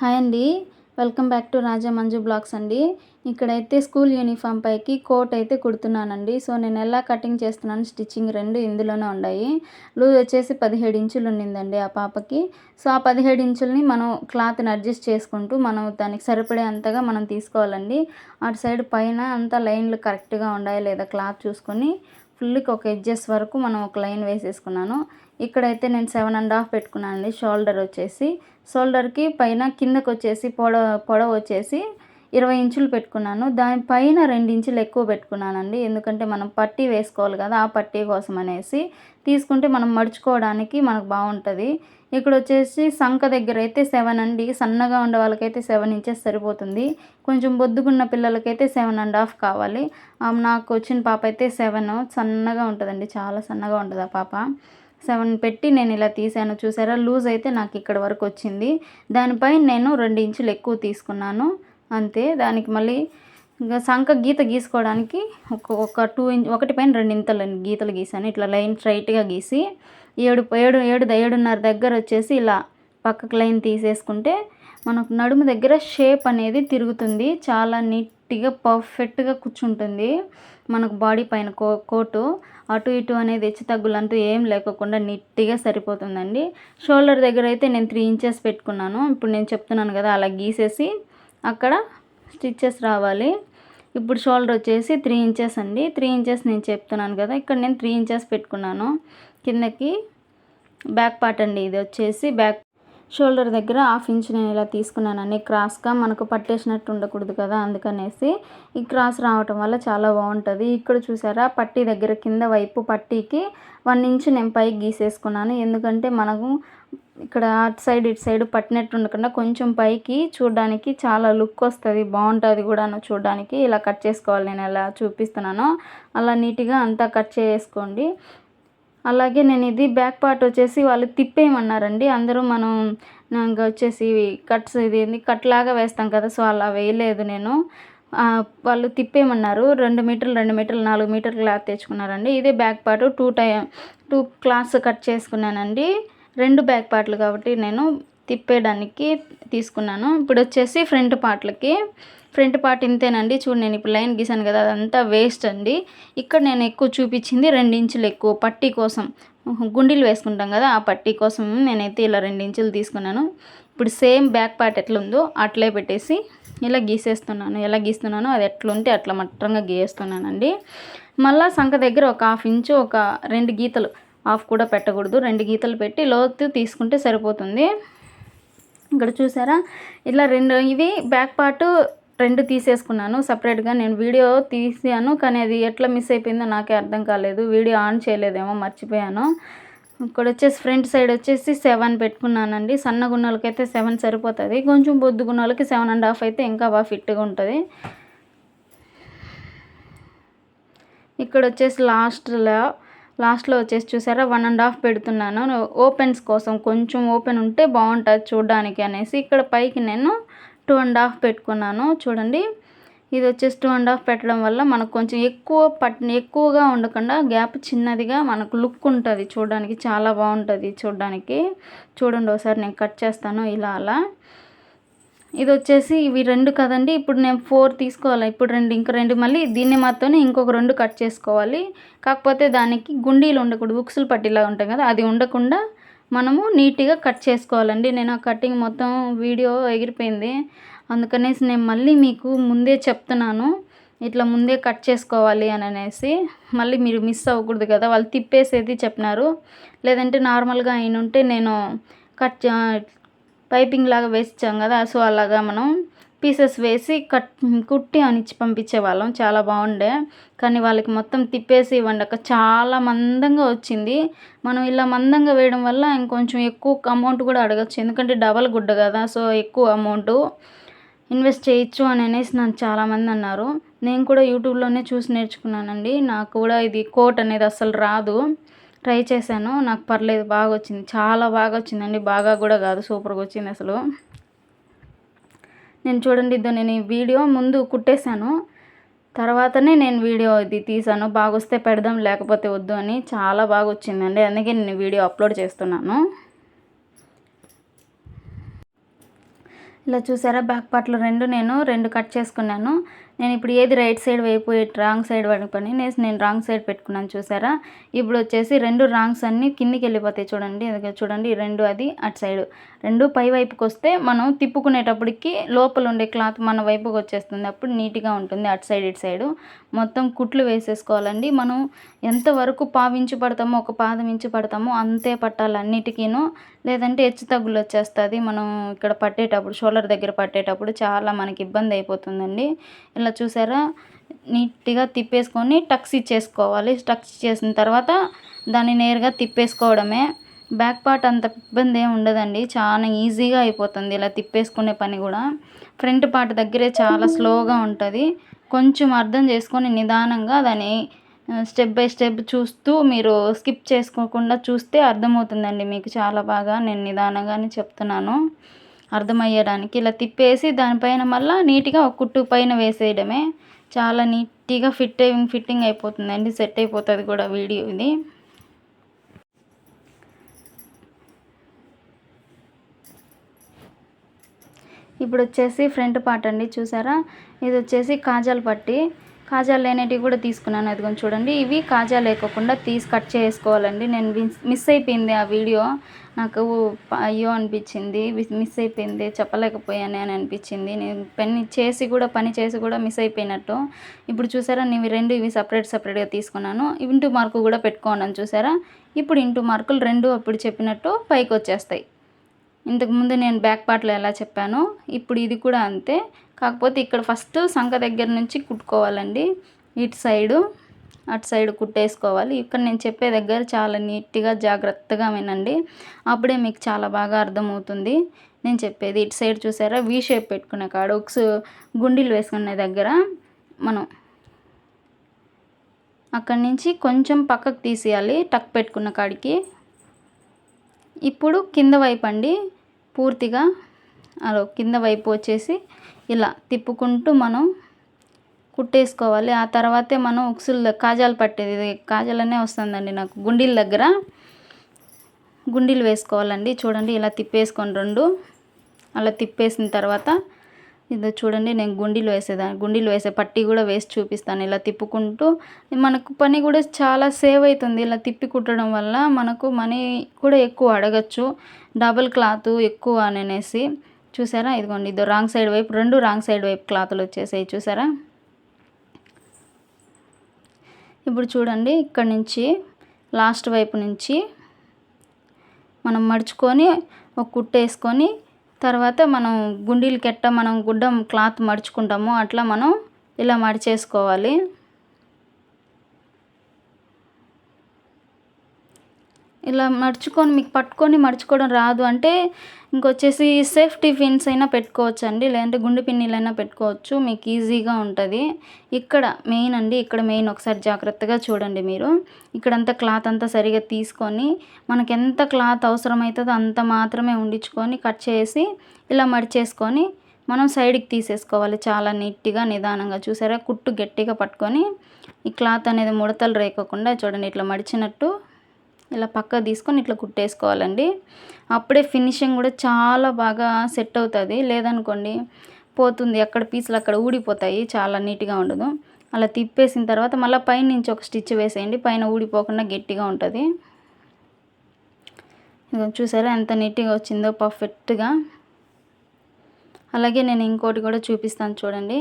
Hi అండి. Welcome back to Raja Manju blogs అండి. ఇక్కడైతే స్కూల్ యూనిఫామ్ పైకి కోట్ అయితే కుడుతున్నానండి. సో నేను ఎలా కటింగ్ చేస్తున్నాను స్టిచ్చింగ్ రెండు ఇందులోనే ఉన్నాయి. లూజ్ వచ్చేసి పదిహేడు ఇంచులు ఉండిందండి ఆ పాపకి. సో ఆ పదిహేడు ఇంచుల్ని మనం క్లాత్ని అడ్జస్ట్ చేసుకుంటూ మనం దానికి సరిపడే అంతగా మనం తీసుకోవాలండి. అటు సైడ్ పైన అంతా లైన్లు కరెక్ట్గా ఉన్నాయా లేదా క్లాత్ చూసుకొని ఫుల్కి ఒక ఎడ్జెస్ వరకు మనం ఒక లైన్ వేసేసుకున్నాను. ఇక్కడైతే నేను సెవెన్ అండ్ హాఫ్ పెట్టుకున్నాను అండి షోల్డర్ వచ్చేసి షోల్డర్కి పైన కిందకు వచ్చేసి పొడవ పొడవ వచ్చేసి ఇరవై ఇంచులు పెట్టుకున్నాను. దానిపైన రెండు ఇంచులు ఎక్కువ పెట్టుకున్నానండి. ఎందుకంటే మనం పట్టీ వేసుకోవాలి కదా ఆ పట్టీ కోసం అనేసి. తీసుకుంటే మనం మడుచుకోవడానికి మనకు బాగుంటుంది. ఇక్కడ వచ్చేసి సంఖ దగ్గర అయితే సెవెన్ అండి. సన్నగా ఉండే వాళ్ళకైతే సెవెన్ ఇంచెస్ సరిపోతుంది. కొంచెం బొద్దుగున్న పిల్లలకైతే సెవెన్ అండ్ హాఫ్ కావాలి. నాకు వచ్చిన పాప అయితే సెవెన్. సన్నగా ఉంటుందండి. చాలా సన్నగా ఉంటుంది ఆ పాప. సెవెన్ పెట్టి నేను ఇలా తీసాను. చూసారా? లూజ్ అయితే నాకు ఇక్కడ వరకు వచ్చింది. దానిపై నేను రెండు ఇంచులు ఎక్కువ తీసుకున్నాను. అంతే. దానికి మళ్ళీ ఇంకా సంఖ గీత గీసుకోవడానికి ఒక ఒక టూ ఇంచ్ ఒకటి పైన రెండు ఇంతలు గీతలు గీసాను. ఇట్లా లైన్ స్ట్రైట్గా గీసి ఏడు ఏడు ఏడు ఏడున్నర దగ్గర వచ్చేసి ఇలా పక్కకు లైన్ తీసేసుకుంటే మనకు నడుము దగ్గర షేప్ అనేది తిరుగుతుంది. చాలా నీట్ నీట్గా పర్ఫెక్ట్గా కూర్చుంటుంది. మనకు బాడీ పైన కో కోటు అటు ఇటు అనేది హెచ్చు తగ్గులంటూ ఏం లేకోకుండా నీట్గా సరిపోతుందండి. షోల్డర్ దగ్గర అయితే నేను త్రీ ఇంచెస్ పెట్టుకున్నాను. ఇప్పుడు నేను చెప్తున్నాను కదా అలా గీసేసి అక్కడ స్టిచ్చెస్ రావాలి. ఇప్పుడు షోల్డర్ వచ్చేసి త్రీ ఇంచెస్ అండి. త్రీ ఇంచెస్ నేను చెప్తున్నాను కదా ఇక్కడ నేను త్రీ ఇంచెస్ పెట్టుకున్నాను. కిందకి బ్యాక్ పార్ట్ అండి ఇది వచ్చేసి బ్యాక్ షోల్డర్ దగ్గర హాఫ్ ఇంచ్ నేను ఇలా తీసుకున్నానండి క్రాస్గా మనకు పట్టేసినట్టు ఉండకూడదు కదా అందుకనేసి ఈ క్రాస్ రావటం వల్ల చాలా బాగుంటుంది. ఇక్కడ చూసారా పట్టీ దగ్గర కింద వైపు పట్టీకి వన్ ఇంచ్ నేను పైకి గీసేసుకున్నాను. ఎందుకంటే మనకు ఇక్కడ అటు సైడ్ ఇటు సైడ్ పట్టినట్టు ఉండకుండా కొంచెం పైకి చూడడానికి చాలా లుక్ వస్తుంది. బాగుంటుంది కూడా చూడడానికి. ఇలా కట్ చేసుకోవాలి నేను ఎలా చూపిస్తున్నానో. అలా నీట్గా అంతా కట్ చేసుకోండి. అలాగే నేను ఇది బ్యాక్ పార్ట్ వచ్చేసి వాళ్ళు తిప్పేయమన్నారండి. అందరూ మనం వచ్చేసి కట్స్ ఇది ఏంది కట్ లాగా వేస్తాం కదా సో అలా వేయలేదు నేను. వాళ్ళు తిప్పేయమన్నారు. రెండు మీటర్లు రెండు మీటర్లు నాలుగు మీటర్లు క్లాత్ తెచ్చుకున్నారండి. ఇదే back part to tie two cloths cut చేసుకున్నానండి. రెండు బ్యాక్ పార్ట్లు కాబట్టి నేను తిప్పేయడానికి తీసుకున్నాను. ఇప్పుడు వచ్చేసి ఫ్రంట్ పార్ట్లకి ఫ్రంట్ పార్ట్ ఇంతేనండి. చూడు నేను ఇప్పుడు లైన్ గీసాను కదా అదంతా వేస్ట్ అండి. ఇక్కడ నేను ఎక్కువ చూపించింది ఇంచులు ఎక్కువ పట్టీ కోసం. గుండీలు వేసుకుంటాం కదా ఆ పట్టీ కోసం నేనైతే ఇలా ఇంచులు తీసుకున్నాను. ఇప్పుడు సేమ్ బ్యాక్ పార్ట్ ఎట్లా ఉందో అట్లే పెట్టేసి ఇలా గీసేస్తున్నాను. ఎలా గీస్తున్నానో అది ఎట్లుంటే అట్లా మట్టంగా గీస్తున్నానండి మళ్ళీ సంఖ దగ్గర ఒక హాఫ్ ఇంచు ఒక రెండు గీతలు హాఫ్ కూడా పెట్టకూడదు. రెండు గీతలు పెట్టి లోతు తీసుకుంటే సరిపోతుంది. ఇక్కడ చూసారా? ఇలా రెండు ఇవి బ్యాక్ పార్ట్ రెండు తీసేసుకున్నాను సపరేట్గా నేను వీడియో తీసాను కానీ అది ఎట్లా మిస్ అయిపోయిందో నాకే అర్థం కాలేదు. వీడియో ఆన్ చేయలేదేమో మర్చిపోయాను. ఇక్కడ వచ్చేసి ఫ్రంట్ సైడ్ వచ్చేసి సెవెన్ పెట్టుకున్నానండి. సన్న గున్నలకైతే సెవెన్ సరిపోతుంది. కొంచెం బొద్దు గున్నలకి సెవెన్ అండ్ హాఫ్ అయితే ఇంకా బాగా ఫిట్గా ఉంటుంది. ఇక్కడ వచ్చేసి లాస్ట్లో లాస్ట్లో వచ్చేసి చూసారా? వన్ అండ్ హాఫ్ పెడుతున్నాను. ఓపెన్స్ కోసం కొంచెం ఓపెన్ ఉంటే బాగుంటుంది చూడడానికి అనేసి ఇక్కడ పైకి నేను టూ అండ్ హాఫ్ పెట్టుకున్నాను. చూడండి ఇది వచ్చేసి టూ అండ్ హాఫ్ పెట్టడం వల్ల మనకు కొంచెం ఎక్కువ పట్ ఎక్కువగా ఉండకుండా గ్యాప్ చిన్నదిగా మనకు లుక్ ఉంటుంది చూడడానికి. చాలా బాగుంటుంది చూడడానికి. చూడండి ఒకసారి నేను కట్ చేస్తాను ఇలా అలా. ఇది వచ్చేసి ఇవి రెండు కదండి. ఇప్పుడు నేను ఫోర్ తీసుకోవాలి? ఇప్పుడు రెండు ఇంకా రెండు మళ్ళీ దీన్ని మాత్రమే ఇంకొక రెండు కట్ చేసుకోవాలి. కాకపోతే దానికి గుండీలు ఉండకూడదు. ఉక్సులు పట్టిలా ఉంటాయి కదా అది ఉండకుండా మనము నీట్గా కట్ చేసుకోవాలండి. నేను ఆ కటింగ్ మొత్తం వీడియో ఎగిరిపోయింది. అందుకనేసి నేను మళ్ళీ మీకు ముందే చెప్తున్నాను. ఇట్లా ముందే కట్ చేసుకోవాలి అని అనేసి. మళ్ళీ మీరు మిస్ అవ్వకూడదు కదా వాళ్ళు తిప్పేసేది చెప్పినారు. లేదంటే నార్మల్గా అయిన ఉంటే నేను కట్ పైపింగ్ లాగా వేసిచ్చాం కదా సో అలాగా మనం పీసెస్ వేసి కట్ కుట్టి అనిచ్చి పంపించే వాళ్ళం. చాలా బాగుండే. కానీ వాళ్ళకి మొత్తం తిప్పేసి వండక చాలా మందంగా వచ్చింది. మనం ఇలా మందంగా వేయడం వల్ల ఇంకొంచెం ఎక్కువ అమౌంట్ కూడా అడగచ్చు. ఎందుకంటే డబల్ గుడ్డ కదా సో ఎక్కువ అమౌంట్ ఇన్వెస్ట్ చేయొచ్చు అని అనేసి నన్ను చాలామంది అన్నారు. నేను కూడా యూట్యూబ్లోనే చూసి నేర్చుకున్నానండి. నాకు కూడా ఇది కోట్ అనేది అస్సలు రాదు. ట్రై చేశాను. నాకు పర్లేదు బాగా వచ్చింది చాలా బాగా వచ్చిందండి బాగా కూడా కాదు సూపర్గా వచ్చింది అసలు. నేను చూడండి ఇద్దరు నేను ఈ వీడియో ముందు కుట్టేశాను. తర్వాతనే నేను వీడియో ఇది తీసాను బాగా వస్తే పెడదాం లేకపోతే వద్దు అని చాలా బాగా వచ్చిందండి అందుకే నేను వీడియో అప్లోడ్ చేస్తున్నాను. ఇలా చూసారా బ్యాక్ పార్ట్లో రెండు నేను రెండు కట్ చేసుకున్నాను. నేను ఇప్పుడు ఏది రైట్ సైడ్ వైపు రాంగ్ సైడ్ పని నేను నేను రాంగ్ సైడ్ పెట్టుకున్నాను చూసారా? ఇప్పుడు వచ్చేసి రెండు రాంగ్స్ అన్నీ కిందికి వెళ్ళిపోతాయి చూడండి. చూడండి రెండు అది అటు సైడ్. రెండు పై వైపుకి వస్తే మనం తిప్పుకునేటప్పటికి లోపల ఉండే క్లాత్ మన వైపుకి వచ్చేస్తుంది. అప్పుడు నీట్గా ఉంటుంది అటు సైడ్ ఇటు సైడు. మొత్తం కుట్లు వేసేసుకోవాలండి. మనం ఎంతవరకు పావించి పడతామో ఒక పాదం ఇంచు పడతామో అంతే పట్టాలి అన్నిటికీను. లేదంటే హెచ్చు తగ్గులు వచ్చేస్తుంది. మనం ఇక్కడ పట్టేటప్పుడు షోల్డర్ దగ్గర పట్టేటప్పుడు చాలా మనకి ఇబ్బంది అయిపోతుందండి. ఇలా చూసారా? నీట్గా తిప్పేసుకొని టక్స్ ఇచ్చేసుకోవాలి. టక్స్ ఇచ్చేసిన తర్వాత దాన్ని నేరుగా తిప్పేసుకోవడమే. బ్యాక్ పార్ట్ అంత ఇబ్బంది ఏమి ఉండదండి. చాలా ఈజీగా అయిపోతుంది ఇలా తిప్పేసుకునే పని కూడా. ఫ్రంట్ పార్ట్ దగ్గరే చాలా స్లోగా ఉంటుంది. కొంచెం అర్థం చేసుకొని నిదానంగా దాన్ని స్టెప్ బై స్టెప్ చూస్తూ మీరు స్కిప్ చేసుకోకుండా చూస్తే అర్థమవుతుందండి. మీకు చాలా బాగా నేను నిదానంగానే చెప్తున్నాను. అర్థమయ్యడానికి ఇలా తిప్పేసి దానిపైన మళ్ళీ నీట్గా ఒక కుట్టు పైన వేసేయడమే. చాలా నీట్గా ఫిట్ ఫిట్టింగ్ అయిపోతుందండి సెట్ అయిపోతుంది కూడా వీడియో ఇది. ఇప్పుడు వచ్చేసి ఫ్రంట్ పార్ట్ అండి చూసారా? ఇది వచ్చేసి కాజాల పట్టి. కాజాలు లేనేటివి కూడా తీసుకున్నాను. అది కొంచెం చూడండి. ఇవి కాజా లేకోకుండా తీసి కట్ చేసుకోవాలండి. నేను మిస్ అయిపోయింది ఆ వీడియో. నాకు అయ్యో అనిపించింది. మిస్ అయిపోయింది. చెప్పలేకపోయాను అని అనిపించింది. నేను పని చేసి కూడా పని చేసి కూడా మిస్ అయిపోయినట్టు. ఇప్పుడు చూసారా నేను రెండు ఇవి సపరేట్ సపరేట్గా తీసుకున్నాను. ఇంటూ మార్కు కూడా పెట్టుకున్నాను చూసారా? ఇప్పుడు ఇంటూ మార్కులు రెండు అప్పుడు చెప్పినట్టు పైకి వచ్చేస్తాయి. ఇంతకుముందు నేను బ్యాక్ పార్ట్లో ఎలా చెప్పానో ఇప్పుడు ఇది కూడా అంతే. కాకపోతే ఇక్కడ ఫస్ట్ సంఖ దగ్గర నుంచి కుట్టుకోవాలండి. ఇటు సైడు అటు సైడ్ కుట్టేసుకోవాలి. ఇక్కడ నేను చెప్పే దగ్గర చాలా నీట్గా జాగ్రత్తగా వినండి. అప్పుడే మీకు చాలా బాగా అర్థమవుతుంది. నేను చెప్పేది ఇటు సైడ్ చూసారా? వీ షేప్ పెట్టుకునే కాడ ఒకసు గుండీలు వేసుకునే దగ్గర మనం అక్కడి నుంచి కొంచెం పక్కకు తీసేయాలి టక్ పెట్టుకున్న కాడికి. ఇప్పుడు కింద వైపు అండి. పూర్తిగా అలా కింద వైపు వచ్చేసి ఇలా తిప్పుకుంటూ మనం కుట్టేసుకోవాలి. ఆ తర్వాతే మనం ఉక్సులు కాజాలు పట్టేది. కాజాలనే వస్తుందండి నాకు. గుండీల దగ్గర గుండీలు వేసుకోవాలండి. చూడండి ఇలా తిప్పేసుకొని రెండు. అలా తిప్పేసిన తర్వాత ఇదో చూడండి నేను గుండీలో వేసేదాన్ని గుండీలో వేసే పట్టి కూడా వేసి చూపిస్తాను. ఇలా తిప్పుకుంటూ మనకు పని కూడా చాలా సేవ్ అవుతుంది. ఇలా తిప్పి కుట్టడం వల్ల మనకు మనీ కూడా ఎక్కువ అడగచ్చు. డబుల్ క్లాత్ ఎక్కువ అనేసి. చూసారా? ఇదిగోండి ఇదో రాంగ్ సైడ్ వైపు రెండు రాంగ్ సైడ్ వైపు క్లాతులు వచ్చేసాయి. చూసారా? ఇప్పుడు చూడండి ఇక్కడ నుంచి లాస్ట్ వైపు నుంచి మనం మడుచుకొని ఒక కుట్టేసుకొని తర్వాత మనం గుండీలు కట్ట మనం గుడ్డ క్లాత్ మడుచుకుంటాము. అట్లా మనం ఇలా మడిచేసుకోవాలి. ఇలా మడుచుకొని మీకు పట్టుకొని మడుచుకోవడం రాదు. అంటే ఇంకొచ్చేసి సేఫ్టీ పిన్స్ అయినా పెట్టుకోవచ్చు అండి లేదంటే గుండె పిన్నీలైనా పెట్టుకోవచ్చు. మీకు ఈజీగా ఉంటుంది. ఇక్కడ మెయిన్ అండి ఇక్కడ మెయిన్ ఒకసారి జాగ్రత్తగా చూడండి మీరు. ఇక్కడంతా క్లాత్ అంతా సరిగా తీసుకొని మనకి ఎంత క్లాత్ అవసరమవుతుందో అంత మాత్రమే ఉండించుకొని కట్ చేసి ఇలా మడిచేసుకొని మనం సైడ్కి తీసేసుకోవాలి. చాలా నీట్గా నిదానంగా చూసారా? కుట్టు గట్టిగా పట్టుకొని ఈ క్లాత్ అనేది ముడతలు రేకోకుండా చూడండి ఇట్లా మడిచినట్టు ఇలా పక్క తీసుకొని ఇట్లా కుట్టేసుకోవాలండి. అప్పుడే ఫినిషింగ్ కూడా చాలా బాగా సెట్ అవుతుంది. లేదనుకోండి పోతుంది. ఎక్కడ పీసులు అక్కడ ఊడిపోతాయి. చాలా నీట్గా ఉండదు. అలా తిప్పేసిన తర్వాత మళ్ళీ పైన నుంచి ఒక స్టిచ్ వేసేయండి. పైన ఊడిపోకుండా గట్టిగా ఉంటుంది. ఇక చూసారా ఎంత నీట్గా వచ్చిందో పర్ఫెక్ట్గా. అలాగే నేను ఇంకోటి కూడా చూపిస్తాను చూడండి.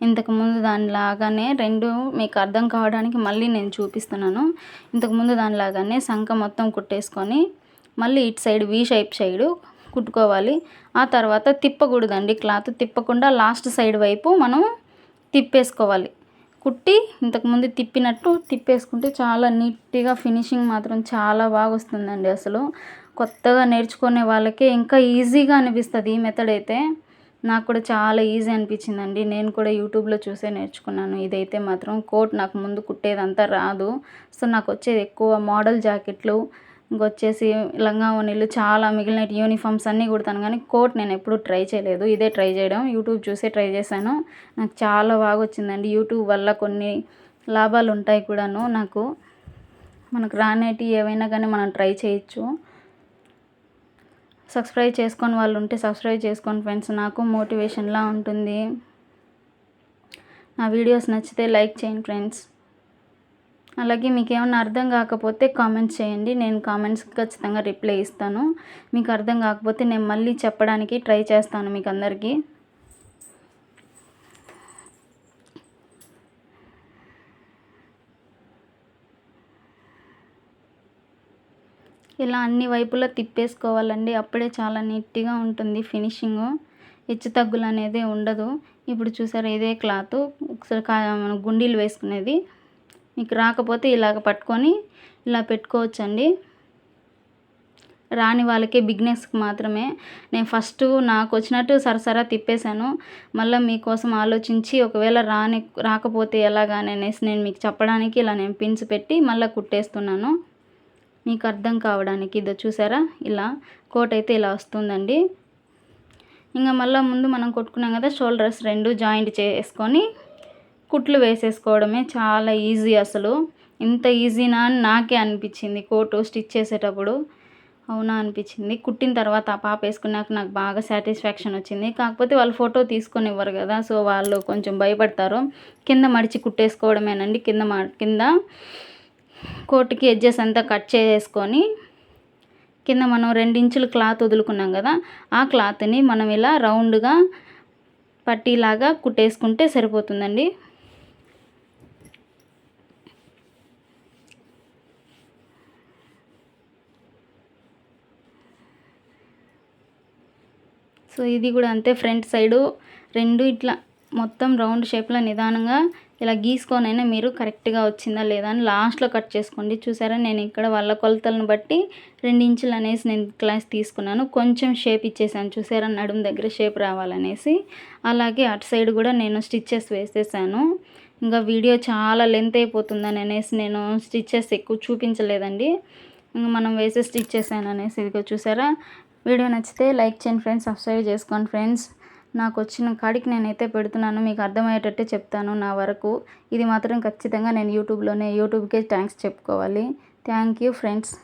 ఇంతకుముందు దానిలాగానే రెండు మీకు అర్థం కావడానికి మళ్ళీ నేను చూపిస్తున్నాను. ఇంతకుముందు దానిలాగానే సంఖ మొత్తం కుట్టేసుకొని మళ్ళీ ఇటు సైడ్ వీ షైప్ సైడు కుట్టుకోవాలి. ఆ తర్వాత తిప్పకూడదండి క్లాత్ తిప్పకుండా లాస్ట్ సైడ్ వైపు మనం తిప్పేసుకోవాలి. కుట్టి ఇంతకుముందు తిప్పినట్టు తిప్పేసుకుంటే చాలా నీట్గా ఫినిషింగ్ మాత్రం చాలా బాగా వస్తుందండి అసలు. కొత్తగా నేర్చుకునే వాళ్ళకే ఇంకా ఈజీగా అనిపిస్తుంది ఈ మెథడ్ అయితే. నాకు కూడా చాలా ఈజీ అనిపించిందండి. నేను కూడా యూట్యూబ్లో చూసే నేర్చుకున్నాను. ఇదైతే మాత్రం కోట్ నాకు ముందు కుట్టేదంతా రాదు. సో నాకు వచ్చేది ఎక్కువ మోడల్ జాకెట్లు ఇంకొచ్చేసి లంగా ఓనీలు చాలా మిగిలిన యూనిఫామ్స్ అన్నీ కుడతాను. కానీ కోట్ నేను ఎప్పుడూ ట్రై చేయలేదు. ఇదే ట్రై చేయడం. యూట్యూబ్ చూసే ట్రై చేశాను. నాకు చాలా బాగా వచ్చిందండి. యూట్యూబ్ వల్ల కొన్ని లాభాలు ఉంటాయి కూడాను నాకు. మనకు రానేటి ఏవైనా కానీ మనం ట్రై చేయొచ్చు. సబ్స్క్రైబ్ చేసుకొని వాళ్ళు ఉంటే సబ్స్క్రైబ్ చేసుకోండి ఫ్రెండ్స్. నాకు మోటివేషన్లా ఉంటుంది. నా వీడియోస్ నచ్చితే లైక్ చేయండి ఫ్రెండ్స్. అలాగే మీకు ఏమైనా అర్థం కాకపోతే కామెంట్స్ చేయండి. నేను కామెంట్స్ ఖచ్చితంగా రిప్లై ఇస్తాను. మీకు అర్థం కాకపోతే నేను మళ్ళీ చెప్పడానికి ట్రై చేస్తాను మీకు అందరికీ ఇలా అన్ని వైపులా తిప్పేసుకోవాలండి. అప్పుడే చాలా నీట్గా ఉంటుంది ఫినిషింగ్. హెచ్చు తగ్గులు అనేది ఉండదు. ఇప్పుడు చూసారు ఇదే క్లాత్. ఒకసారి మనం గుండీలు వేసుకునేది. మీకు రాకపోతే ఇలాగ పట్టుకొని ఇలా పెట్టుకోవచ్చండి. రాని వాళ్ళకి బిగ్నెస్కి మాత్రమే. నేను ఫస్ట్ నాకు వచ్చినట్టు సరసరా తిప్పేశాను. మళ్ళీ మీకోసం ఆలోచించి ఒకవేళ రాని రాకపోతే ఎలాగా అనేసి నేను మీకు చెప్పడానికి ఇలా నేను పిన్స్ పెట్టి మళ్ళీ కుట్టేస్తున్నాను. మీకు అర్థం కావడానికి ఇదో చూసారా? ఇలా కోట్ అయితే ఇలా వస్తుందండి. ఇంకా మళ్ళీ ముందు మనం కొట్టుకున్నాం కదా షోల్డర్స్ రెండు జాయింట్ చేసుకొని కుట్లు వేసేసుకోవడమే చాలా ఈజీ అసలు. ఇంత ఈజీనా అని నాకే అనిపించింది కోటు స్టిచ్ చేసేటప్పుడు. అవునా అనిపించింది. కుట్టిన తర్వాత ఆ పాప వేసుకున్నాక నాకు బాగా సాటిస్ఫాక్షన్ వచ్చింది. కాకపోతే వాళ్ళు ఫోటో తీసుకొని ఇవ్వరు కదా సో వాళ్ళు కొంచెం భయపడతారు. కింద మడిచి కుట్టేసుకోవడమేనండి. కింద కింద కోటుకి ఎడ్జెస్ అంతా కట్ చేసుకొని కింద మనం రెండించులు క్లాత్ వదులుకున్నాం కదా ఆ క్లాత్ని మనం ఇలా రౌండ్గా పట్టీలాగా కుట్టేసుకుంటే సరిపోతుందండి. సో ఇది కూడా అంతే ఫ్రంట్ సైడు రెండు ఇట్లా మొత్తం రౌండ్ షేప్లో నిదానంగా ఇలా గీసుకొనైనా మీరు కరెక్ట్గా వచ్చిందా లేదా అని లాస్ట్లో కట్ చేసుకోండి. చూసారా? నేను ఇక్కడ వాళ్ళ కొలతలను బట్టి రెండు ఇంచులు అనేసి నేను క్లాస్ తీసుకున్నాను. కొంచెం షేప్ ఇచ్చేసాను. చూసారా? నడుము దగ్గర షేప్ రావాలనేసి. అలాగే అటు సైడ్ కూడా నేను స్టిచ్చెస్ వేసేసాను. ఇంకా వీడియో చాలా లెంత్ అయిపోతుందని అనేసి నేను స్టిచ్చెస్ ఎక్కువ చూపించలేదండి. ఇంకా మనం వేసే స్టిచ్ చేశాను అనేసి ఇదిగో చూసారా? వీడియో నచ్చితే లైక్ చేయండి ఫ్రెండ్స్. సబ్స్క్రైబ్ చేసుకోండి ఫ్రెండ్స్. నాకు వచ్చిన కాడికి నేనైతే పెడుతున్నాను మీకు అర్థమయ్యేటట్టే చెప్తాను నా వరకు. ఇది మాత్రం ఖచ్చితంగా నేను యూట్యూబ్లోనే యూట్యూబ్కే థ్యాంక్స్ చెప్పుకోవాలి. Thank you friends.